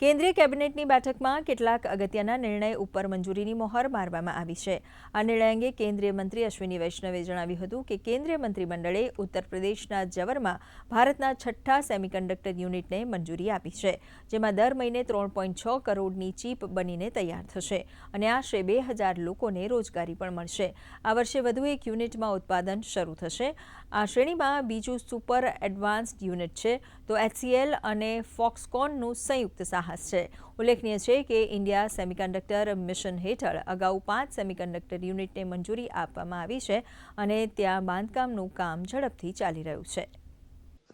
કેન્દ્રીય કેબિનેટની બેઠકમાં કેટલાક અગત્યના નિર્ણય ઉપર મંજૂરીની મોહર મારવામાં આવી છે આ નિર્ણય અંગે કેન્દ્રીય મંત્રી અશ્વિની વૈષ્ણવે જણાવ્યું હતું કે કેન્દ્રીય મંત્રીમંડળે ઉત્તર પ્રદેશના જવરમાં ભારતના છઠ્ઠા સેમિકન્ડક્ટર યુનિટને મંજૂરી આપી છે જેમાં દર મહિને ત્રણ પોઈન્ટ છ કરોડની ચીપ બનીને તૈયાર થશે અને આશરે બે હજાર લોકોને રોજગારી પણ મળશે આ વર્ષે વધુ એક યુનિટમાં ઉત્પાદન શરૂ થશે આ શ્રેણીમાં બીજું સુપર એડવાન્સ્ડ યુનિટ છે તો એચસીએલ અને ફોક્સકોનનું સંયુક્ત સહાય હશે ઉલ્લેખનીય છે કે ઇન્ડિયા સેમિકન્ડક્ટર મિશન હેઠળ અગાઉ 5 સેમિકન્ડક્ટર યુનિટને મંજૂરી આપવામાં આવી છે અને ત્યાં બાંધકામનું કામ ઝડપથી ચાલી રહ્યું છે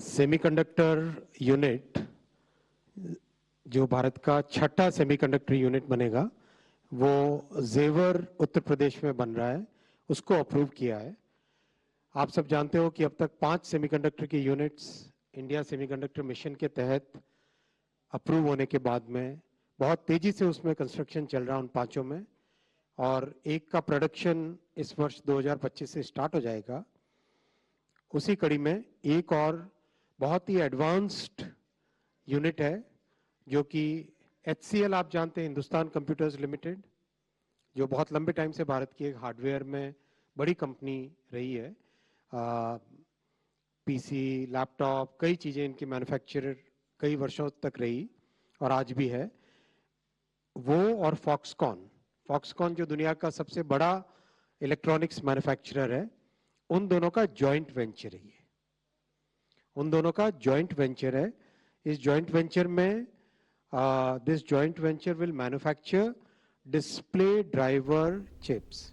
સેમિકન્ડક્ટર યુનિટ જે ભારત કા છઠ્ઠા સેમિકન્ડક્ટર યુનિટ બનેગા વો ઝેવર ઉત્તર પ્રદેશ મે બન રહા હે ઉસકો એપરૂવ કિયા હે આપ સબ જાનતે હો કે અબ તક 5 સેમિકન્ડક્ટર કે યુનિટ્સ ઇન્ડિયા સેમિકન્ડક્ટર મિશન કે તહત अप्रूव होने के बाद में बहुत तेज़ी से उसमें कंस्ट्रक्शन चल रहा है उन पाँचों में और एक का प्रोडक्शन इस वर्ष 2025 से स्टार्ट हो जाएगा उसी कड़ी में एक और बहुत ही एडवांस्ड यूनिट है जो कि एच आप जानते हैं हिंदुस्तान कंप्यूटर्स लिमिटेड जो बहुत लंबे टाइम से भारत की एक हार्डवेयर में बड़ी कंपनी रही है पीसी लैपटॉप कई चीज़ें इनकी मैन्युफैक्चरर कई वर्षों तक रही और आज भी है वो और फॉक्सकॉन फॉक्सकॉन जो दुनिया का सबसे बड़ा इलेक्ट्रॉनिक्स मैन्युफैक्चरर है उन दोनों का जॉइंट वेंचर है उन दोनों का जॉइंट वेंचर है इस जॉइंट वेंचर में this joint venture will manufacture display driver chips